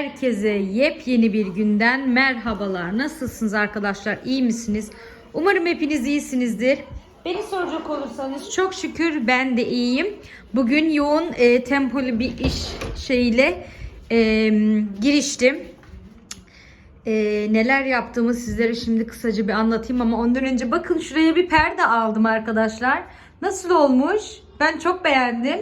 Herkese yepyeni bir günden merhabalar. Nasılsınız arkadaşlar? İyi misiniz? Umarım hepiniz iyisinizdir. Beni soracak olursanız çok şükür ben de iyiyim. Bugün yoğun e, tempolu bir iş şeyiyle e, giriştim. E, neler yaptığımı sizlere şimdi kısaca bir anlatayım ama ondan önce bakın şuraya bir perde aldım arkadaşlar. Nasıl olmuş? Ben çok beğendim.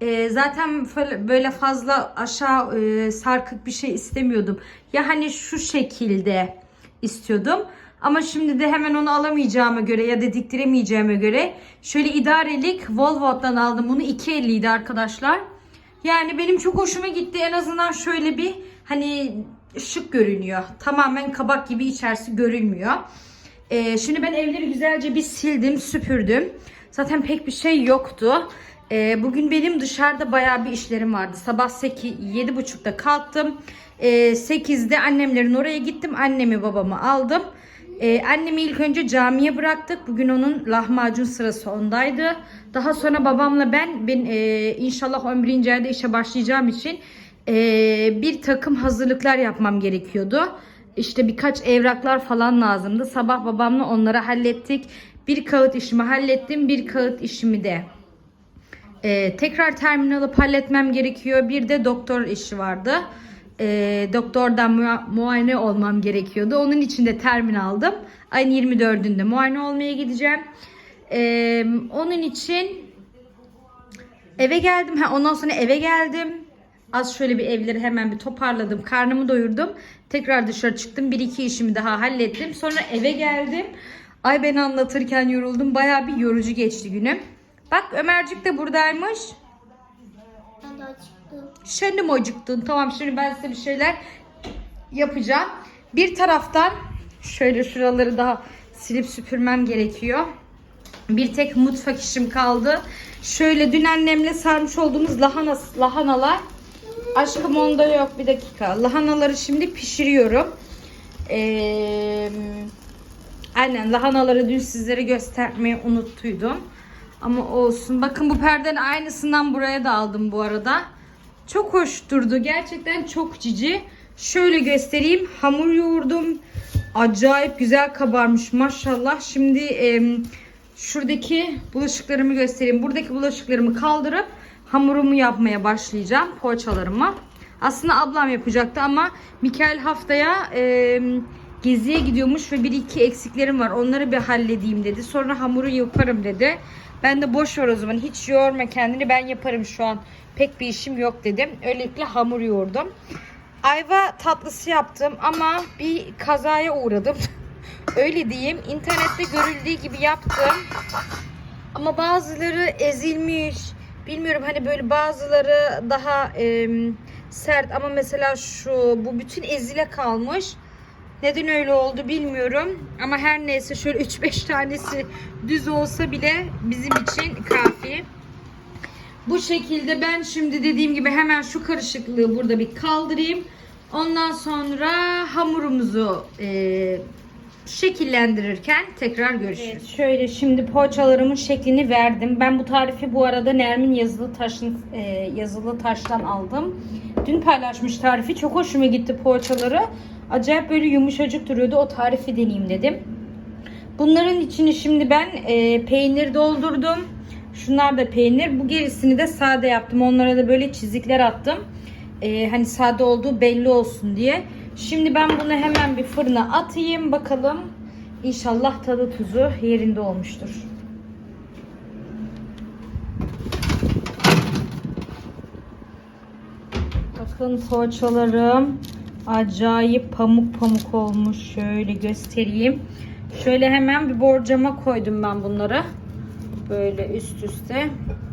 E, zaten böyle- fazla aşağı e, sarkık bir şey istemiyordum. Ya hani şu şekilde istiyordum. Ama şimdi de hemen onu alamayacağıma göre ya da diktiremeyeceğime göre şöyle idarelik Volvo'dan aldım. Bunu 2.50 idi arkadaşlar. Yani benim çok hoşuma gitti. En azından şöyle bir hani şık görünüyor. Tamamen kabak gibi içerisi görünmüyor. Ee, şimdi ben evleri güzelce bir sildim, süpürdüm. Zaten pek bir şey yoktu. Ee, bugün benim dışarıda bayağı bir işlerim vardı. Sabah 8, 7.30'da kalktım. Ee, 8'de annemlerin oraya gittim. Annemi babamı aldım. Ee, annemi ilk önce camiye bıraktık. Bugün onun lahmacun sırası ondaydı. Daha sonra babamla ben, ben e, inşallah 11. ayda işe başlayacağım için e, bir takım hazırlıklar yapmam gerekiyordu. İşte birkaç evraklar falan lazımdı. Sabah babamla onları hallettik. Bir kağıt işimi hallettim. Bir kağıt işimi de ee, tekrar termin alıp halletmem gerekiyor. Bir de doktor işi vardı. Ee, doktordan mua- muayene olmam gerekiyordu. Onun için de termin aldım. Ayın 24'ünde muayene olmaya gideceğim. Ee, onun için eve geldim. Ha, ondan sonra eve geldim. Az şöyle bir evleri hemen bir toparladım. Karnımı doyurdum. Tekrar dışarı çıktım. Bir iki işimi daha hallettim. Sonra eve geldim. Ay ben anlatırken yoruldum. Baya bir yorucu geçti günüm. Bak Ömercik de buradaymış. Ben de açıktım. Sen de mi acıktın? Tamam şimdi ben size bir şeyler yapacağım. Bir taraftan şöyle şuraları daha silip süpürmem gerekiyor. Bir tek mutfak işim kaldı. Şöyle dün annemle sarmış olduğumuz lahana, lahanalar. Aşkım onda yok bir dakika. Lahanaları şimdi pişiriyorum. Ee, aynen lahanaları dün sizlere göstermeyi unuttuydum. Ama olsun. Bakın bu perdenin aynısından buraya da aldım bu arada. Çok hoş durdu. Gerçekten çok cici. Şöyle göstereyim. Hamur yoğurdum. Acayip güzel kabarmış maşallah. Şimdi em, şuradaki bulaşıklarımı göstereyim. Buradaki bulaşıklarımı kaldırıp hamurumu yapmaya başlayacağım. Poğaçalarımı. Aslında ablam yapacaktı ama Mikael haftaya em, geziye gidiyormuş ve bir iki eksiklerim var. Onları bir halledeyim dedi. Sonra hamuru yaparım dedi. Ben de boş ver o zaman. Hiç yorma kendini. Ben yaparım şu an. Pek bir işim yok dedim. Öylelikle hamur yoğurdum. Ayva tatlısı yaptım ama bir kazaya uğradım. Öyle diyeyim. İnternette görüldüğü gibi yaptım. Ama bazıları ezilmiş. Bilmiyorum hani böyle bazıları daha em, sert ama mesela şu bu bütün ezile kalmış. Neden öyle oldu bilmiyorum. Ama her neyse şöyle 3-5 tanesi düz olsa bile bizim için kafi. Bu şekilde ben şimdi dediğim gibi hemen şu karışıklığı burada bir kaldırayım. Ondan sonra hamurumuzu e, şekillendirirken tekrar görüşürüz. şöyle şimdi poğaçalarımın şeklini verdim. Ben bu tarifi bu arada Nermin yazılı taşın e, yazılı taştan aldım. Dün paylaşmış tarifi. Çok hoşuma gitti poğaçaları. Acayip böyle yumuşacık duruyordu. O tarifi deneyeyim dedim. Bunların içini şimdi ben e, peynir doldurdum. Şunlar da peynir. Bu gerisini de sade yaptım. Onlara da böyle çizikler attım. E, hani sade olduğu belli olsun diye. Şimdi ben bunu hemen bir fırına atayım. Bakalım. İnşallah tadı tuzu yerinde olmuştur. Bakın poğaçalarım acayip pamuk pamuk olmuş. Şöyle göstereyim. Şöyle hemen bir borcama koydum ben bunları. Böyle üst üste.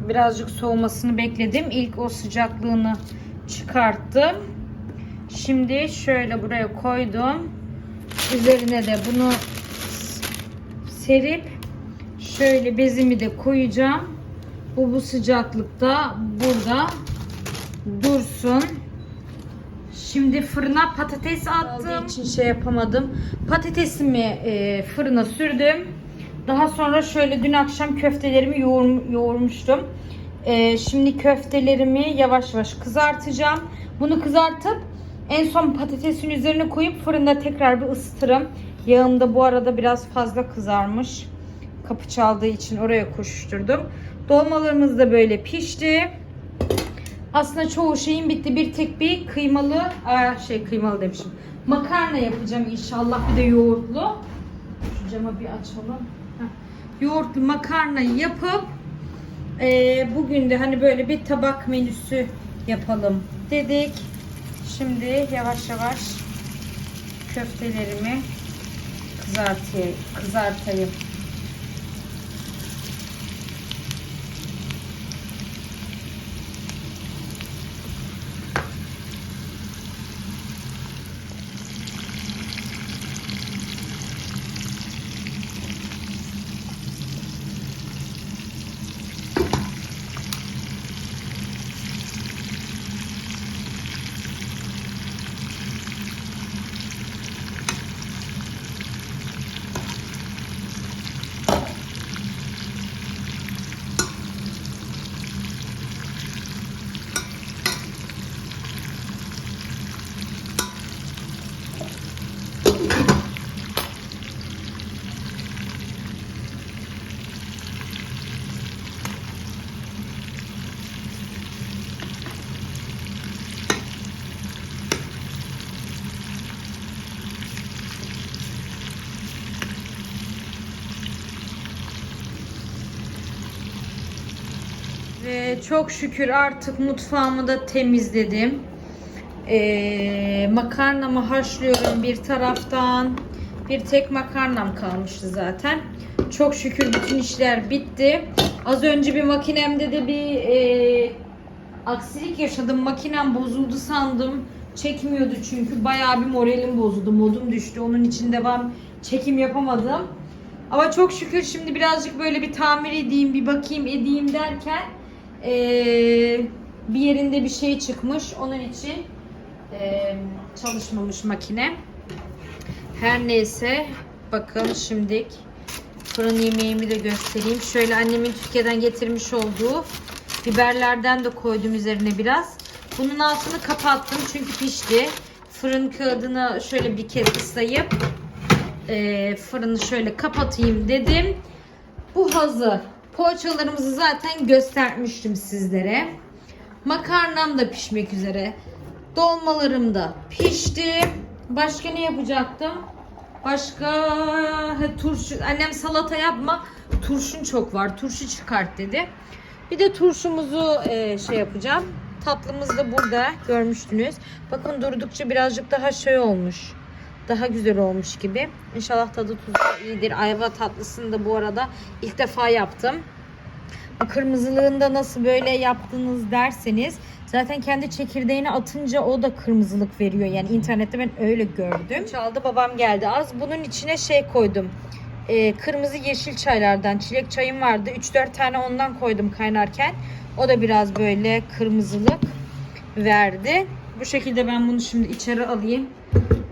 Birazcık soğumasını bekledim. İlk o sıcaklığını çıkarttım. Şimdi şöyle buraya koydum. Üzerine de bunu serip şöyle bezimi de koyacağım. Bu bu sıcaklıkta burada dursun. Şimdi fırına patates attım. için şey yapamadım. Patatesimi e, fırına sürdüm. Daha sonra şöyle dün akşam köftelerimi yoğur, yoğurmuştum. E, şimdi köftelerimi yavaş yavaş kızartacağım. Bunu kızartıp En son patatesin üzerine koyup fırında tekrar bir ısıtırım. Yağım da bu arada biraz fazla kızarmış. Kapı çaldığı için oraya koşuşturdum. Dolmalarımız da böyle pişti. Aslında çoğu şeyin bitti. Bir tek bir kıymalı, şey kıymalı demişim. Makarna yapacağım inşallah. Bir de yoğurtlu. Şu camı bir açalım. Heh. Yoğurtlu makarna yapıp ee, bugün de hani böyle bir tabak menüsü yapalım dedik. Şimdi yavaş yavaş köftelerimi kızartayım. kızartayım. Ve çok şükür artık mutfağımı da temizledim. Ee, makarnamı haşlıyorum bir taraftan. Bir tek makarnam kalmıştı zaten. Çok şükür bütün işler bitti. Az önce bir makinemde de bir e, aksilik yaşadım. Makinem bozuldu sandım. Çekmiyordu çünkü bayağı bir moralim bozuldu. Modum düştü. Onun için devam çekim yapamadım. Ama çok şükür şimdi birazcık böyle bir tamir edeyim, bir bakayım edeyim derken eee, bir yerinde bir şey çıkmış. Onun için eee, çalışmamış makine. Her neyse bakın şimdilik fırın yemeğimi de göstereyim. Şöyle annemin Türkiye'den getirmiş olduğu biberlerden de koydum üzerine biraz. Bunun altını kapattım çünkü pişti. Fırın kağıdını şöyle bir kez ıslayıp e, fırını şöyle kapatayım dedim. Bu hazır. Poğaçalarımızı zaten göstermiştim sizlere. Makarnam da pişmek üzere. Dolmalarım da pişti. Başka ne yapacaktım? Başka ha, turşu. Annem salata yapma. Turşun çok var. Turşu çıkart dedi. Bir de turşumuzu e, şey yapacağım. Tatlımız da burada görmüştünüz. Bakın durdukça birazcık daha şey olmuş daha güzel olmuş gibi. İnşallah tadı tuzu iyidir. Ayva tatlısını da bu arada ilk defa yaptım. Kırmızılığında nasıl böyle yaptınız derseniz zaten kendi çekirdeğini atınca o da kırmızılık veriyor. Yani internette ben öyle gördüm. Çaldı babam geldi az. Bunun içine şey koydum. Ee, kırmızı yeşil çaylardan çilek çayım vardı. 3-4 tane ondan koydum kaynarken. O da biraz böyle kırmızılık verdi. Bu şekilde ben bunu şimdi içeri alayım.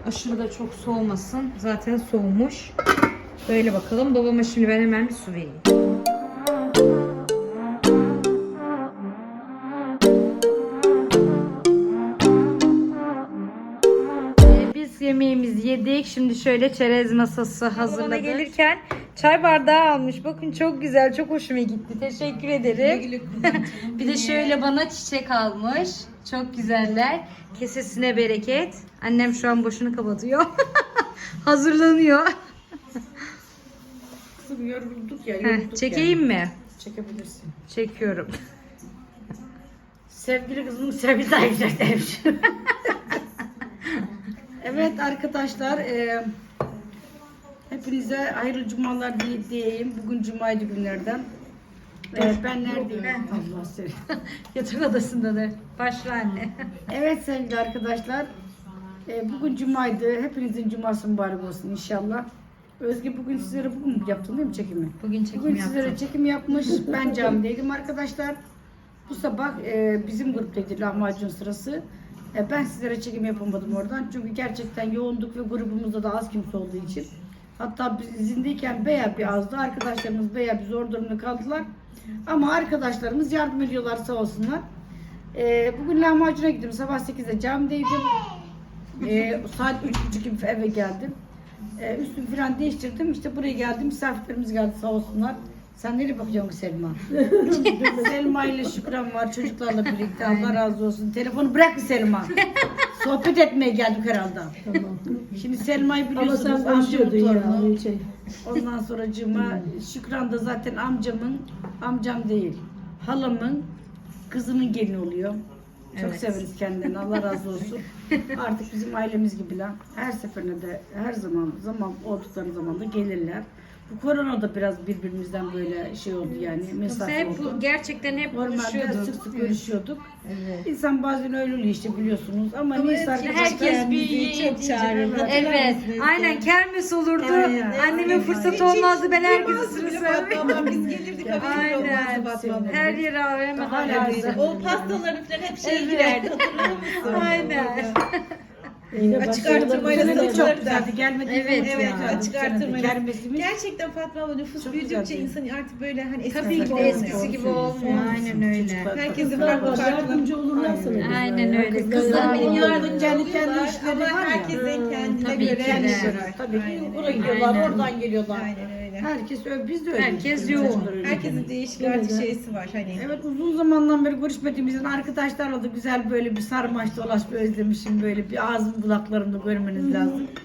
Aşırı da çok soğumasın. Zaten soğumuş. Böyle bakalım. Babama şimdi ben hemen bir su vereyim. Ee, Biz yemeğimizi yedik. Şimdi şöyle çerez masası hazırladık. gelirken çay bardağı almış. Bakın çok güzel, çok hoşuma gitti. Teşekkür ederim. bir de şöyle bana çiçek almış. Çok güzeller. Kesesine bereket. Annem şu an boşunu kapatıyor. Hazırlanıyor. Kızım yorulduk ya Heh, yorulduk çekeyim yani. mi? Çekebilirsin. Çekiyorum. Sevgili kızım sevgili takipçiler demiş. evet arkadaşlar e, hepinize hayırlı cumalar diye- diyeyim. Bugün cumaydı günlerden. E, ben neredeyim? Allah seni. Yatak odasındadır. Başla anne. Evet sevgili arkadaşlar. E, bugün cumaydı. Hepinizin cuması mübarek olsun inşallah. Özge bugün sizlere bugün yaptın değil mi çekimi? Bugün çekim Bugün yaptım. sizlere çekim yapmış. Ben camideydim arkadaşlar. Bu sabah e, bizim gruptaydı lahmacun sırası. E, ben sizlere çekim yapamadım oradan. Çünkü gerçekten yoğunduk ve grubumuzda da az kimse olduğu için. Hatta biz izindeyken bayağı bir azdı. Arkadaşlarımız bayağı bir zor durumda kaldılar. Ama arkadaşlarımız yardım ediyorlar sağ olsunlar. E, bugün lahmacuna gittim. Sabah 8'de camideydim. Ee, saat üç buçuk gibi eve geldim. Ee, üstümü falan değiştirdim. İşte buraya geldim. Misafirlerimiz geldi sağ olsunlar. Sen nereye bakıyorsun Selma? Selma ile Şükran var çocuklarla birlikte. Allah razı olsun. Telefonu bırak Selma. Sohbet etmeye geldik herhalde. Tamam. Şimdi Selma'yı Ama biliyorsunuz. sen amcamın konuşuyordun torunu. ya. Şey. Ondan sonra cıma Şükran da zaten amcamın, amcam değil, halamın kızının gelini oluyor. Çok Evet. severiz kendilerini. Allah razı olsun. Artık bizim ailemiz gibiler. Her seferinde de her zaman zaman oldukları zaman da gelirler. Bu korona da biraz birbirimizden böyle şey oldu yani mesafe hep oldu. bu gerçekten hep Normalde konuşuyorduk. sık sık görüşüyorduk. Evet. İnsan bazen öyle işte biliyorsunuz ama, Ama neyse arkadaşlar. Herkes bir bizi çok çağırırdı. Evet. Aynen kermes olurdu. Aynen. Annemin Aynen. fırsatı olmazdı. Ben herkese Olmazdı sıra bile söylerim. Gelirdik haberimiz Aynen. olmazdı Fatma. Her yere hemen Hala güzel. O pastaların falan hep şey Evet. girerdi hatırlıyor musun? Aynen. Yine Açık başlarında artırmayla de satılır. çok güzeldi. Gelmediğiniz Evet, zaman Evet, ya. açık sene artırmayla. Kermesimiz Gerçekten Fatma abla nüfus Çok büyüdükçe güzel. insan artık böyle hani eskisi Tabii ki gibi olmuyor. eskisi gibi olmuyor. Aynen öyle. Herkesin Kızlar farklı var, farklı. yardımcı olurlar sana. Aynen öyle. Kızlar Kızlar benim yardımcı- kendi kendi işleri ama var ya. herkesin kendine Tabii göre ki kendi de. işleri var. Tabii ki Aynen buraya gidiyorlar, Aynen. oradan geliyorlar. Aynen öyle. Herkes öyle, biz de öyle. Herkes yoğun. Herkesin değişik Yine artık de. şeysi var hani. Evet uzun zamandan beri görüşmediğimizin arkadaşlarla da güzel böyle bir sarmaş dolaş bir özlemişim böyle bir ağzım kulaklarımda görmeniz lazım.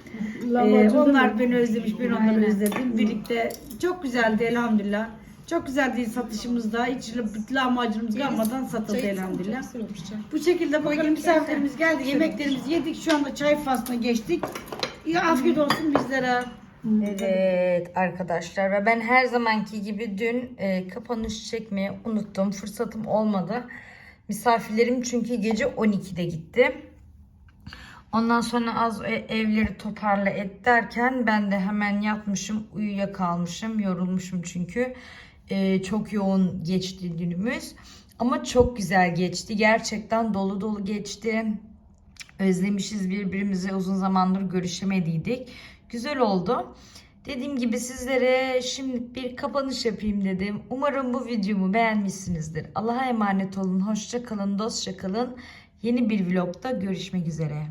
Ee, onlar beni özlemiş ben onları özledim. Birlikte çok güzeldi elhamdülillah. Çok güzeldi satışımızda. Hiç lahmacunumuz kalmadan satıldı elhamdülillah. Çok güzel olmuş çay. Bu şekilde bakalım misafirlerimiz geldi. Yemeklerimizi yedik. Şu anda çay faslına geçtik. Ya afiyet olsun bizlere. Evet arkadaşlar ve ben her zamanki gibi dün e, kapanış çekmeyi unuttum. Fırsatım olmadı. Misafirlerim çünkü gece 12'de gitti. Ondan sonra az e- evleri toparla et derken ben de hemen yatmışım, uyuyakalmışım, yorulmuşum çünkü. E, çok yoğun geçti günümüz. Ama çok güzel geçti. Gerçekten dolu dolu geçti. Özlemişiz birbirimizi uzun zamandır görüşemediydik. Güzel oldu. Dediğim gibi sizlere şimdi bir kapanış yapayım dedim. Umarım bu videomu beğenmişsinizdir. Allah'a emanet olun. Hoşça kalın, dostça kalın. Yeni bir vlogda görüşmek üzere.